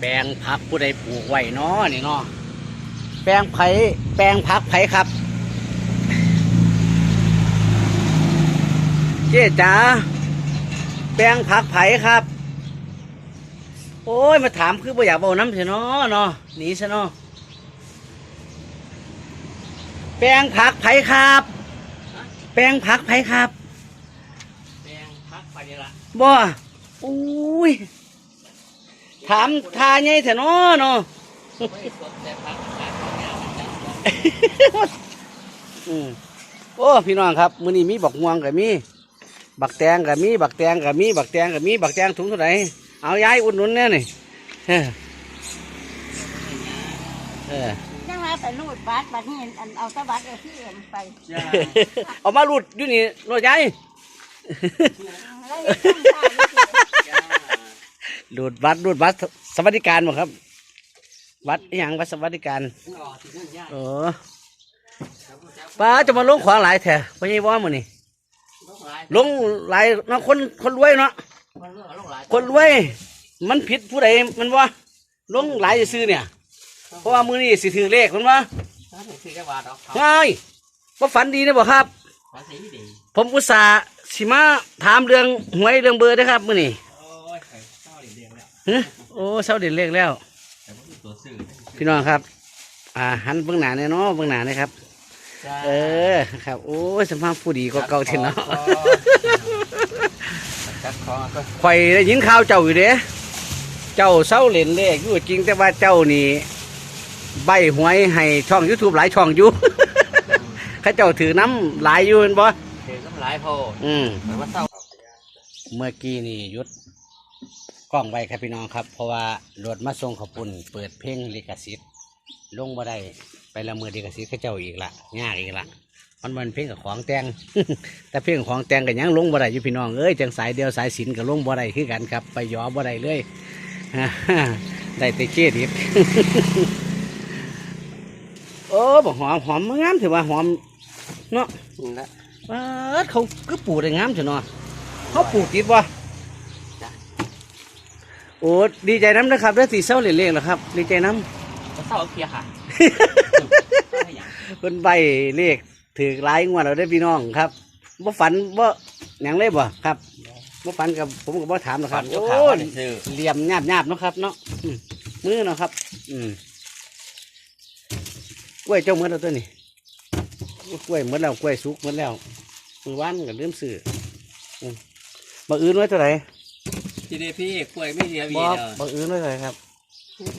แปลงผักผู้ใดปลูกไว้เนาะนี่เนาะแปลงไผ่แปลงผักไผ่ครับ เจ๊จ๋าแปลงผักไผ่ครับ โอ้ยมาถามคือบ่อยากบอกน้ำเสียเนาะเนาะหนีซะเนาะแปลงผักไผ่ครับ แปลงผักไผ่ครับแดงพักไปนี่ละบ่อุ้ย ถามทาไงเถอะเนาะเนาะไม่สดแต่พักขายของงานมันจังบ่อืมโอ้พี่น้องครับมื้อนี้มีบักม่วงกับมี บักแตงกับมี บักแตงกับมี บักแตงกับมี บักแตงถุงเท่าไหร่เอาย้ายอุดหนุนแน่นี่เออเออยังมาแต่รูดบัตรบัตรนี่อันเอาตะบัตรเอาที่เอ็มไปจ้าเอามารูดอยู่นี่รถย้าย รูดบัตรรูดบัตรสวัสดิการบ่ครับวัดอหย่างวัดสวัสดิการอ๋อที่นั่นยากเออป้าจะมาลงขวางหลายแถวพญายว่ามื้อนี้ลูกหลายลงหลายเนาะคนคนรวยเนาะคนเลือกลูกหลายคนรวย มันผิดผู้ใดมันว่าลงหลายซื้อเนี่ย เพราะว่ามือนี้สิถือเลขมันว่าถ้าถึงสี่จังหวัดดอกเขาง่ายว่าฝันดีนะบ่ครับภาษีดีผมอุตส่าห์สิมาถามเรื่องหวยเรื่องเบอร์นะครับมือนี้โอ้ยไข่ข้าว เดียงแล้วฮะโอ้เศร้าเด่นเลขแล้ว แต่ว่าตัวสื่อพี่น้องครับ อ่าหันเบื้องหน้าเนี่ยเนาะเบื้องหน้านะครับจ้าเออครับ โอ้ยสมภาพผู้ดีก็เก่าทีเนาะจัดคอก็ข่อยได้ยินข่าวเจ้าอยู่เด้เจ้าเศร้าเล่นเลขอยู่จริงแต่ว่าเจ้านี่ใบหวยให้ช่อง YouTube หลายช่องอยู่ เข้าเจ้าถือน้ำหลายอยู่เห็นบ่เห็นน้ำลายโพดอืม เหมือนว่าเศร้า เมื่อกี้นี่หยุด กล้องไว้ครับพี่น้องครับ เพราะว่ารถมาส่งขาวปุ่นเปิดเพลงลิขสิทธิ์ลงบ่ได้ไปละเมิดลิขสิทธิ์เข้าเจ้าอีกละยากอีกละมันมันเพลงกับของแต่งแต่เพลงของแต่งกันยังลงบ่ได้อยู่พี่น้องเอ้ยจังสายเดียวสายสินกับลงบ่ได้คือกันครับ ไปหยอบ่ได้เลยได้แต่เครดิตโอ้บอกหอมหอมงามถือว่าหอมเนาะนี่ละเอิ้นเขาคือปลูกได้งามเถอะเนาะเขาปลูกติดบ่ โอ้ดีใจน้ำนะครับได้สีเศร้าเหรียญเลขแล้วครับ ดีใจน้ก็เศร้าเคลียร์ค่ะำ เป็นใบเลขถือหลายงวดเราได้อพี่น้องครับบ่ฝันบ่หยังเลยบ่ครับบ่ฝันกับผมก็บ่ถามหรอกคฝัรับนก็โอ้ขาวว่าได้ซื้อเหลี่ยมหยาบหยาบๆเนาะครับเนาะอืมมือเนาะครับ อืมกล้วยเจ้าเมื่อแล้วตัวนี้กล้วยเมื่อแล้วกล้วยสุกเมื่อแล้วมือวานก็เริ่มซื้ออืมบักอื่นไว้เท่าไหร่ ทีนี้พี่กล้วยไม่เดียวอีบ่เด้อบักอื่นไว้เท่าไหร่ครับ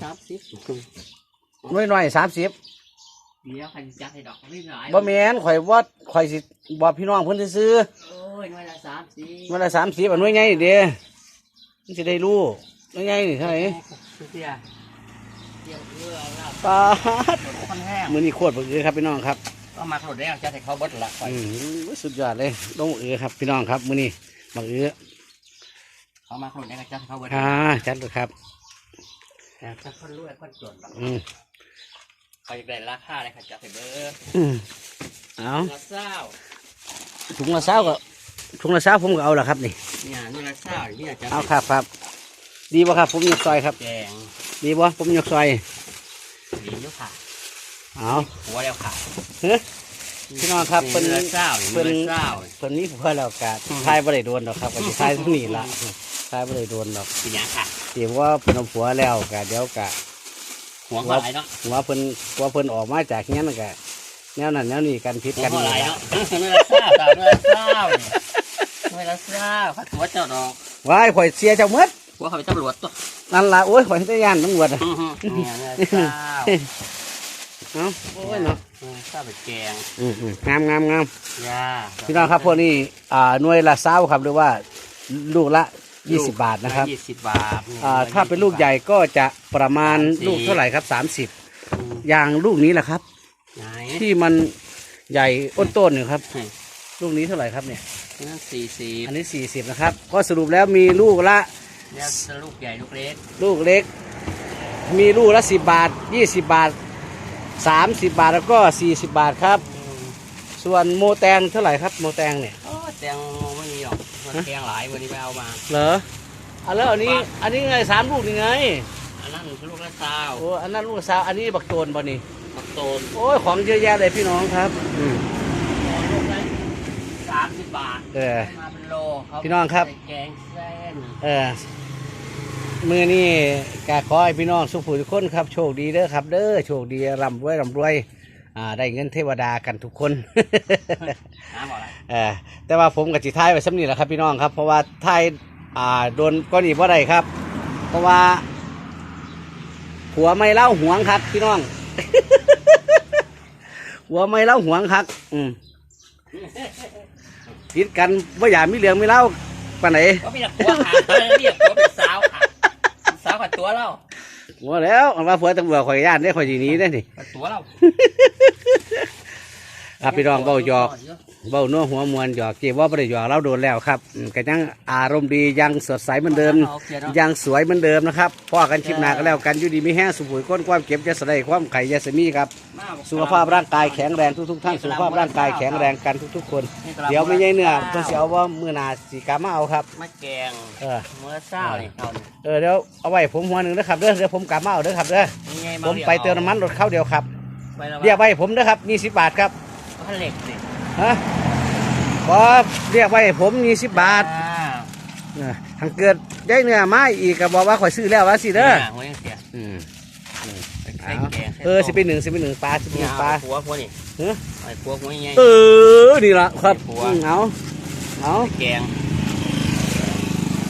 สามสิบน้อยน้อยสามสิบเดี๋ยวคันจักให้ดอกไม่หลายบ่แม่นข่อยว่าข่อยสิบอกพี่น้องเพิ่นซื้อโอ้ยหน่วยละสามสิบๆมันละสามสิบอันน้อยใหญ่เด้มันสิได้รู้น้อยใหญ่นี่เท่าไหร่เสียเสียเรือแล้วปาดคนแห้งมื้อนี้โคตรบักอือครับพี่น้องครับก็มาโหลดแดงจะให้เขาเบดละไปอืมสุดยอดเลยลงบักอือครับพี่น้องครับมื้อนี้บักอือ เขามาโหลดแดงจะให้เขาเบดอ่าจัดเลยครับแต่ถ้าคนรวยคนจนอืมเขาอยากได้ราคาเลยค่ะจะให้เบอร์อืมเอาละเศร้าถุงละเช้าก็ถุงละเช้าผมก็เอาละครับนี่เนี่ยนี่ละเศร้าเนี่ยจะเอาครับครับ ดีบ่ครับผมยกซอยครับแดงดีบ่ผมยกซอยดีอยู่ค่ะเอาหัวแล้วค่ะเฮ้ยพี่น้องครับเป็เพิ่นนละเศร้าเพิ่เป็นนละเศร้าเพิ่นนี้เพื่อแล้วกะทายบ่ได้โดนดอกครับก็สิทายทุกนี่ละ ทายบ่ได้โดนดอกเป็นยังค่ะเดี๋ยวว่าเพิ่นเอาผัวแล้วกะเดี๋ยวกะหัวเขาไหลเนาะหัวเพิ่นหัวเพิ่นออกมาจากเงี้ยนนกะแนวนั้นแนวนี้กันพิษหัวกันเขาไหลนี่ละเนาะนี่ละเศร้าตานี่ละเศร้านี่ละเศร้าขัดหัวเจ้าดอกว้ายข่อยเสียเจ้าหมดหัวเขาเป็นตำรวจตัวนั่นล่ะโอ้ยข่อยได้ย่านตำรวจอะเนี่ยนี่ละเศร้าเอ้าโอ้ยเนาะเศร้าเป็นแกงอืมๆงามงามงามยาพี่น้องครับพวกนี้อ่าหน่วยละ20ครับหรือว่าลูกละ 20บาทนะครับ ยี่สิบบาทอ่าถ้าเป็นลูกใหญ่ก็จะประมาณลูกเท่าไหร่ครับ30อย่างลูกนี้แหละครับไหนที่มันใหญ่อ้นต้นอยู่ครับ ลูกนี้เท่าไหร่ครับเนี่ยนั่นสี่สิบอันนี้40นะครับ ก็สรุปแล้วมีลูกละเนี่ยลูกใหญ่ลูกเล็ก ลูกเล็ก มีลูกละ10บาท20บาท30บาทแล้วก็40บาทครับ ส่วนโมแตงเท่าไหร่ครับโมแตงเนี่ยโอ้แตงโมไม่มีหรอกมันแตงหลายวันนี้ไปเอามา เหรออะแล้วอันนี้ อันนี้ไงสามลูกนี่ไงออันนั้นลูกละสาวโอ้อันนั้นลูกสาวอันนี้บักโตนบ่นี่ผักโตนโอ้ยของเยอะแยะเลยพี่น้องครับอืมลูกละสามสิบบาทเออมาเป็นโลเขาพี่น้องครับใส่แกงเส้นเออมือนี่กาขอให้พี่น้องสุขทุกคนครับ โชคดีเด้อครับ เด้อโชคดีร่ำรวยร่ำรวย อ่าได้เงินเทวดากันทุกคน น้ำบอกอะไรเออแต่ว่าผมกับจิท้ายไว้สำนีแหละครับพี่น้องครับ เพราะว่าท้ายอ่าโดนก้อนอีกว่าไรครับ เพราะว่าหัวไม่เล่าหวงครับพี่น้อง หัวไม่เล่าหวงครับอืมคิดกันว่าอย่ามีเหลืองไม่เล่าปานไหน ก็มีแต่ผัวขาเรียกผัวเป็นสาวค่ะสาวกับตัวเรา หัวแล้วอันว่าผัวตำรวจข่อยย่านได้ข่อยสีหนี้ได้นี่กับตัวเราครับพี่น้องเบาหยอก เบ้านัวหัวมวนหยอกเจ็บว่าไม่ได้หยอกเราโดนแล้วครับอืมก็ยังอารมณ์ดียังสดใสเหมือนเดิม ยังสวยเหมือนเดิมนะครับพ่อกันชิมหนาก็แล้วกันอยู่ดีไม่แห้งสุขุยก้นความเก็บจะสะได้ความไข่ยาสมีครับสุขภาพร่างกายแข็งแรงทุกๆท่านสุขภาพร่างกายแข็งแรงกันทุก ๆ คน เดี๋ยวไม่ใช่เนื้อเพิ่นสิเอาว่ามือหนาสีกามาเอาครับมาแกงเออเมื่อเช้านี่เอานี่เออเดี๋ยวเอาไว้ผมหัวหนึ่งเด้อครับเด้อเดี๋ยวผมกามาเอาเด้อครับเด้อนี่ไงผมไปเติมน้ำมันรถเข้าเดียวครับไปแล้วเรียกไว้ผมเด้อครับนี่สิบบาทครับผเหล็กสิ ฮะบอเรียกไว้ผมนี่สิบบาทอ่าเออทางเกิดได้เนื้อมาอีกก็บอกว่าข่อยซื้อแล้วว่าสิเด้อนี่ยหัวยังเสียอืมใส่แกงเออสิเป็นหนึ่งสิเป็นหนึ่งปลาสิเป็นหนี่นึ่งเอาปลาผัวผัวนี่เฮ้ยไอ้ผัวผัวยังไงเออนี่ละครับผัว อืมเอาเอาแกง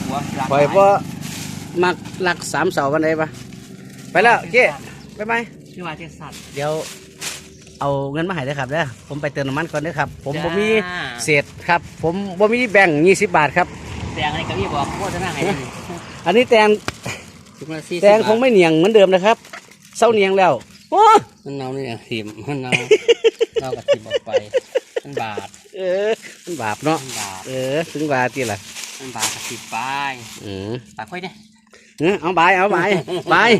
ผัวรักข่อยบ่มักหลักสามเสาวันใดปะไปแล้วเจ๊ไปไหมที่ว่าเจ๊สัตว์เดี๋ยว เอาเงินมาให้เด้อครับเด้อผมไปเติมน้ำมันก่อนเด้อครับ ผมบ่มีจ้าเศษครับ ผมบ่มีแบ่งยี่สิบบาทครับ แตงอะไรกับพี่บอกโคตรจะน่าให้ดีอันนี้แตงถุงละสี่สิบแตงคงไม่เหนียงเหมือนเดิมนะครับเศร้าเหนียงแล้วโอ้มันเนาเนี่ยสิมมันเนาเรากับสิบออกไปมันบาทเออมันบาปเนาะมันบาทเออถึงบาทที่ล่ะมันบาทกับสิบไปอืมปากค่อยเนี่ยเออเอาบายเอาบายบาย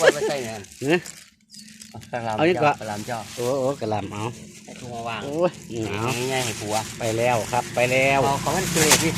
ค่อยไม่ใช่เนี่ยเออ กระลำเอานี่ก่อน กระลำเจ้าโอ้โอ้กระหลำเอาให้ถุงมาวางโอ้ยเอาง่ายๆให้ผัวไปแล้วครับ ไปแล้วเขาเขาไม่ได้เจอพี่